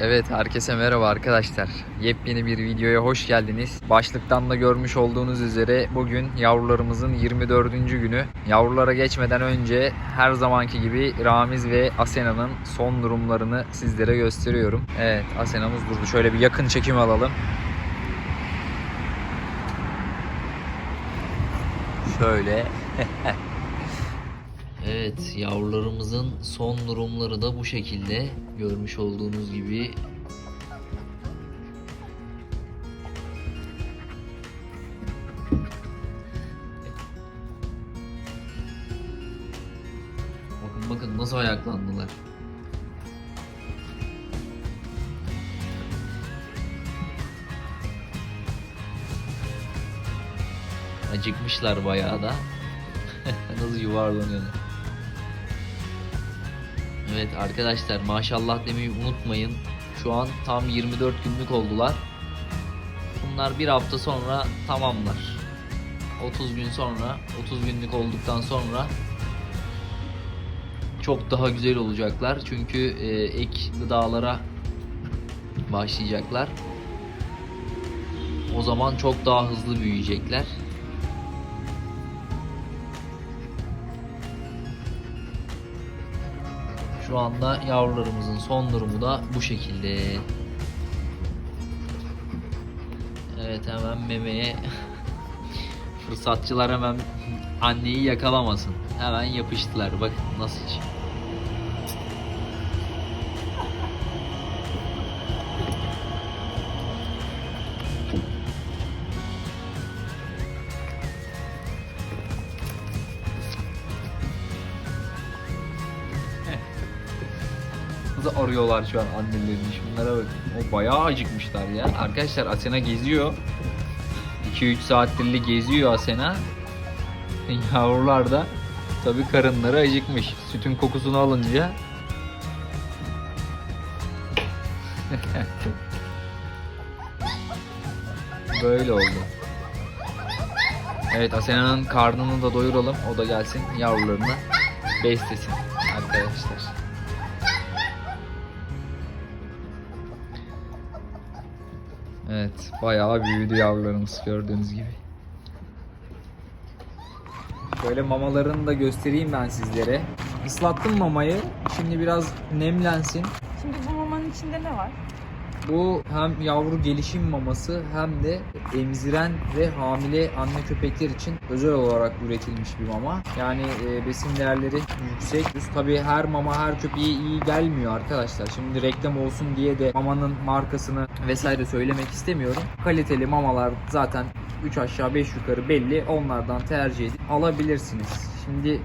Evet herkese merhaba arkadaşlar. Yepyeni bir videoya hoş geldiniz. Başlıktan da görmüş olduğunuz üzere bugün yavrularımızın 24. günü. Yavrulara geçmeden önce her zamanki gibi Ramiz ve Asena'nın son durumlarını sizlere gösteriyorum. Evet Asena'mız durdu. Şöyle bir yakın çekim alalım. Şöyle. Evet, yavrularımızın son durumları da bu şekilde. Görmüş olduğunuz gibi. Bakın bakın nasıl ayaklandılar. Acıkmışlar bayağı da. Nasıl yuvarlanıyorlar. Evet arkadaşlar maşallah demeyi unutmayın. Şu an tam 24 günlük oldular. Bunlar bir hafta sonra tamamlar. 30 gün sonra, 30 günlük olduktan sonra çok daha güzel olacaklar. Çünkü e, ek gıdalara başlayacaklar. O zaman çok daha hızlı büyüyecekler. Şu anda yavrularımızın son durumu da bu şekilde. Evet hemen memeye fırsatçılar hemen anneyi yakalamasın. Hemen yapıştılar. Bak nasıl iş. Nasıl arıyorlar şu an annelerini şunlara bak. O bayağı acıkmışlar ya. Arkadaşlar Asena geziyor. 2-3 saattirli geziyor Asena. Yavrular da tabi karınları acıkmış. Sütün kokusunu alınca Böyle oldu. Evet Asena'nın karnını da doyuralım. O da gelsin yavrularını beslesin arkadaşlar. Evet, bayağı büyüdü yavrularımız gördüğünüz gibi. Şöyle mamalarını da göstereyim ben sizlere. Islattım mamayı. Şimdi biraz nemlensin. Şimdi bu mamanın içinde ne var? Bu hem yavru gelişim maması hem de emziren ve hamile anne köpekler için özel olarak üretilmiş bir mama. Yani e, besin değerleri yüksek. Tabii her mama her köpeğe iyi gelmiyor arkadaşlar. Şimdi reklam olsun diye de mamanın markasını vesaire söylemek istemiyorum. Kaliteli mamalar zaten 3 aşağı 5 yukarı belli. Onlardan tercih edip alabilirsiniz. Şimdi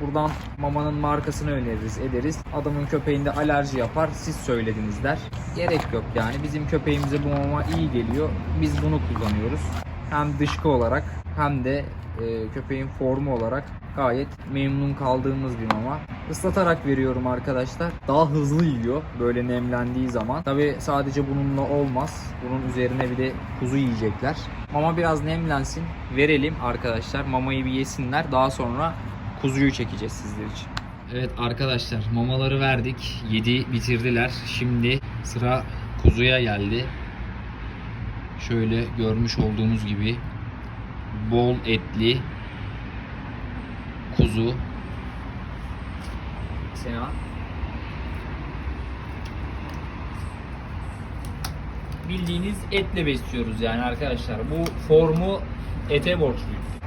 buradan mamanın markasını öneririz ederiz. Adamın köpeğinde alerji yapar siz söylediniz der. Gerek yok yani bizim köpeğimize bu mama iyi geliyor. Biz bunu kullanıyoruz. Hem dışkı olarak hem de e, köpeğin formu olarak gayet memnun kaldığımız bir mama. Islatarak veriyorum arkadaşlar. Daha hızlı yiyor böyle nemlendiği zaman. Tabi sadece bununla olmaz. Bunun üzerine bir de kuzu yiyecekler. Mama biraz nemlensin. Verelim arkadaşlar. Mamayı bir yesinler. Daha sonra kuzuyu çekeceğiz sizler için. Evet arkadaşlar mamaları verdik. Yedi bitirdiler. Şimdi sıra kuzuya geldi. Şöyle görmüş olduğunuz gibi bol etli kuzu. Sena. Bildiğiniz etle besliyoruz yani arkadaşlar. Bu formu ete borçluyuz.